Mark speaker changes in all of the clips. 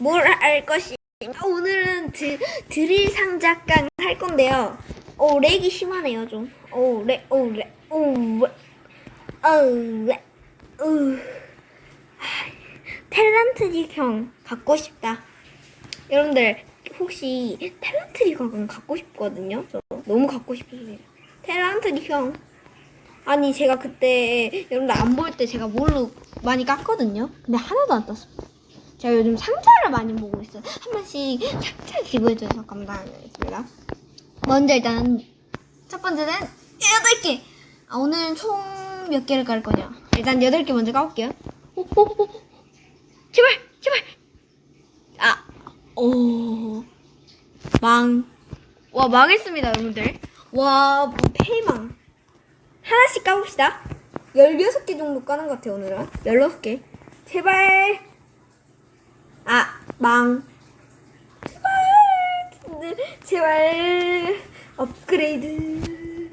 Speaker 1: 뭘 할 것이? 오늘은 드, 드릴 상자깡 할 건데요. 오 렉이 심하네요 좀. 오 렉, 오 렉, 오 렉, 오 렉, 우. 탤런트릭 형 갖고 싶다. 여러분들 혹시 탤런트릭 형 갖고 싶거든요. 저 너무 갖고 싶으세요. 탤런트릭 형. 아니 제가 그때 여러분들 안 볼 때 제가 뭘로 많이 깠거든요. 근데 하나도 안 떴습니다. 제가 요즘 상자를 많이 보고 있어요. 한 번씩 상자 기부해줘서 감사하겠습니다. 먼저 일단 첫 번째는 여덟 개. 아 오늘은 총 몇 개를 깔 거냐? 일단 여덟 개 먼저 까볼게요. 오, 오, 오. 제발, 제발. 아, 오, 망. 와 망했습니다, 여러분들. 와, 뭐 패망. 하나씩 까봅시다. 16개 정도 까는 것 같아요, 오늘은. 16개. 제발. 아, 망. 제발. 제발. 업그레이드.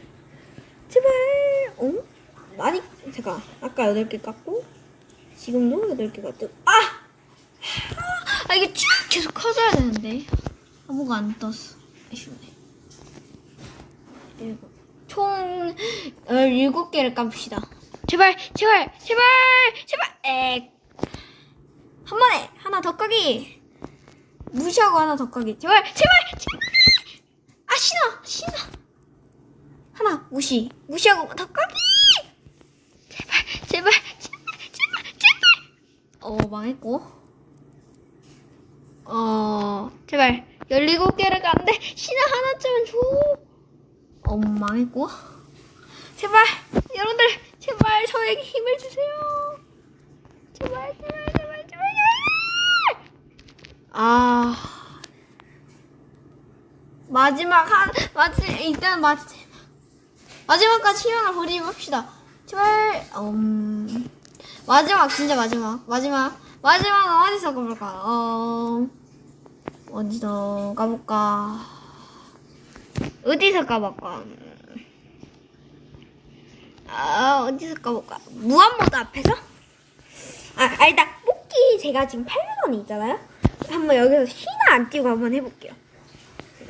Speaker 1: 제발. 어? 많이, 제가 아까 8개 깠고, 지금도 8개가 뜨, 아! 아, 이게 쭉 계속 커져야 되는데. 아무가 안 떴어. 아쉽네. 일곱. 총 17개를 까봅시다. 제발, 제발, 제발, 제발, 에. 한 번에 하나 더 까기. 무시하고 하나 더 까기. 제발, 제발, 제발. 아, 신어, 신어. 하나 무시, 무시하고 더 까기. 제발, 제발, 제발, 제발, 제발. 어, 망했고. 어, 제발. 17개를 깠는데, 신어 하나쯤은 줘. 어, 망했고. 제발, 여러분들, 제발 저에게 힘을 주세요. 제발, 제발. 아. 마지막 한, 마지, 일단 마지, 마지막까지 희망을 버리지 맙시다. 제발, 음, 마지막, 진짜 마지막, 마지막, 마지막은 어디서 가볼까? 어, 어디서 가볼까? 어디서 까볼까? 아, 어디서 까볼까? 무한모드 앞에서? 아, 아, 일단, 뽑기 제가 지금 800원이 있잖아요? 한번 여기서 희나 안 띄고 한번 해볼게요.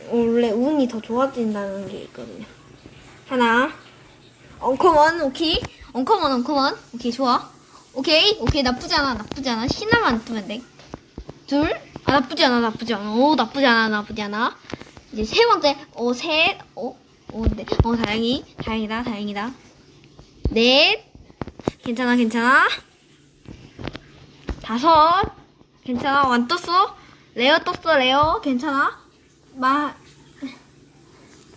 Speaker 1: 원래 운이 더 좋아진다는 게 있거든요. 하나. 엉커먼, 오케이. 엉커먼, 엉커먼. 오케이, 좋아. 오케이, 오케이, 나쁘지 않아, 나쁘지 않아. 희나만 안 뜨면 돼. 둘. 아, 나쁘지 않아, 나쁘지 않아. 오, 나쁘지 않아, 나쁘지 않아. 이제 세 번째, 오, 셋, 오, 오, 네, 어, 다행히, 다행이다, 다행이다. 넷, 괜찮아, 괜찮아. 다섯, 괜찮아, 완 떴어. 레어 떴어, 레어, 괜찮아. 마,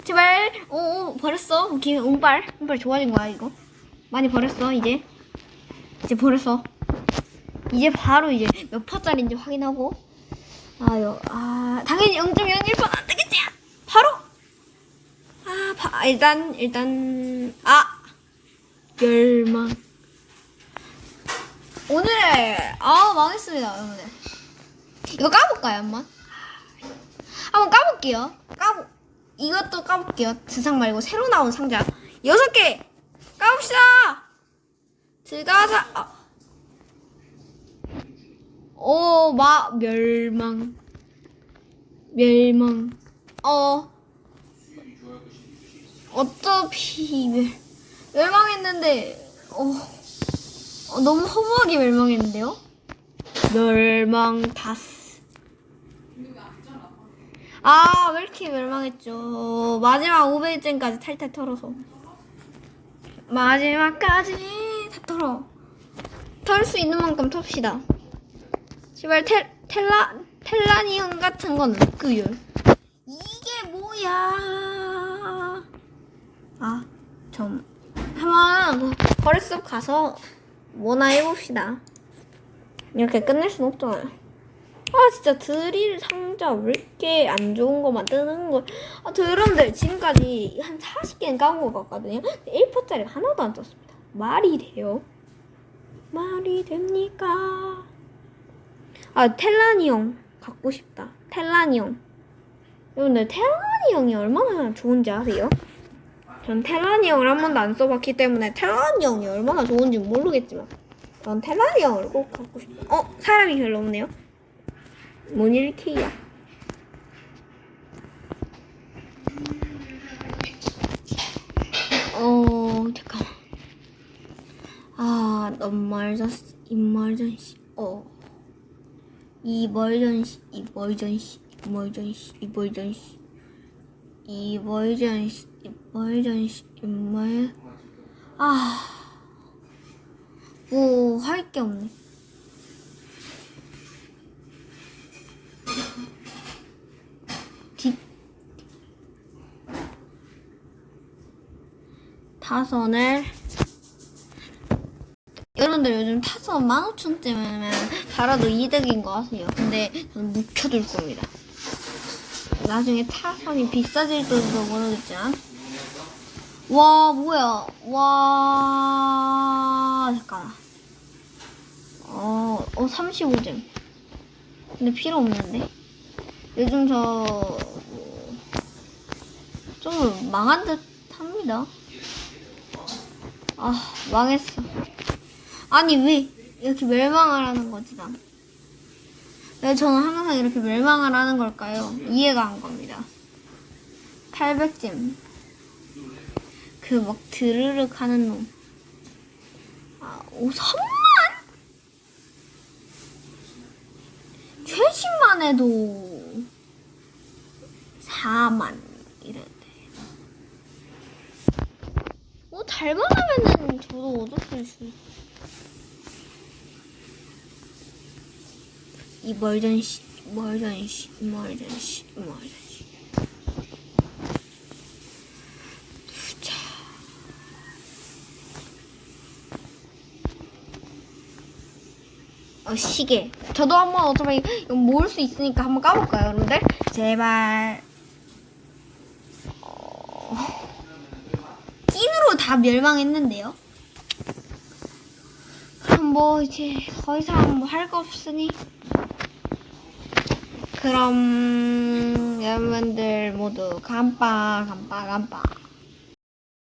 Speaker 1: 제발, 오, 오, 버렸어. 오케이, 운발, 운발 좋아진 거야, 이거. 많이 버렸어, 이제. 이제 버렸어. 이제 바로 이제 몇 퍼짜리인지 확인하고. 아유, 아, 당연히 0.01%안 되겠지? 바로! 아, 바, 일단, 일단, 아! 멸망. 오늘, 아, 망했습니다, 여러분들. 이거 까볼까요, 한번? 한번 까볼게요. 까보, 이것도 까볼게요. 드상 말고 새로 나온 상자. 여섯 개! 까봅시다! 들어가자, 아. 오, 마, 멸망. 멸망. 어. 어차피 멸, 멸망했는데, 어, 어, 너무 허무하게 멸망했는데요? 멸망 다스. 아, 왜 이렇게 멸망했죠? 마지막 500점까지 탈탈 털어서. 마지막까지 다 털어. 털 수 있는 만큼 텁시다. 제발 텔, 텔라, 텔라니움 같은 건 없고요. 이게 뭐야? 아, 좀 한번 거래소 가서 뭐나 해봅시다. 이렇게 끝낼 순 없잖아요. 아 진짜 드릴 상자 왜 이렇게 안 좋은 거만 뜨는 거? 아 여러분들 지금까지 한 40개는 까온 것 같거든요. 1%짜리 하나도 안 떴습니다. 말이 돼요? 말이 됩니까? 아 텔라니 형 갖고 싶다. 텔라니 형. 여러분들 텔라니 형이 얼마나 좋은지 아세요? 전 텔라니 형을 한 번도 안 써봤기 때문에 텔라니 형이 얼마나 좋은지 모르겠지만 전 텔라니 형을 꼭 갖고 싶다. 어? 사람이 별로 없네요. 모닐키야. 어, 잠깐만. 아, emergency, emergency, 어. Emergency, emergency, emergency, emergency, emergency, emergency, emer, 아, 뭐, 할 게 없네. 뒷, 타선을 여러분들 요즘 타선 15,000대면 달아도 이득인 거 아세요? 근데 저는 묵혀둘 겁니다. 나중에 타선이 비싸질 줄도 모르겠지만 와 뭐야? 와 잠깐만. 어, 어 35점 근데 필요 없는데? 요즘 저 좀 망한 듯 합니다. 아 망했어. 아니 왜 이렇게 멸망을 하는 거지 난? 왜 저는 항상 이렇게 멸망을 하는 걸까요? 이해가 안 갑니다. 800잼. 그 막 드르륵 하는 놈. 아, 오, 3만? 최신만 해도 4만 이랬대. 뭐 달만 하면은 저도 얻었을 수 있어. Emergency, emergency, emergency, emergency. 자. 어, 시계. 저도 한번 어차피 이거 모을 수 있으니까 한번 까볼까요, 여러분들? 제발. 어... 찐으로 다 멸망했는데요? 그럼 뭐 이제 더 이상 뭐 할 거 없으니 그럼 여러분들 모두 감빠 감빠 감빠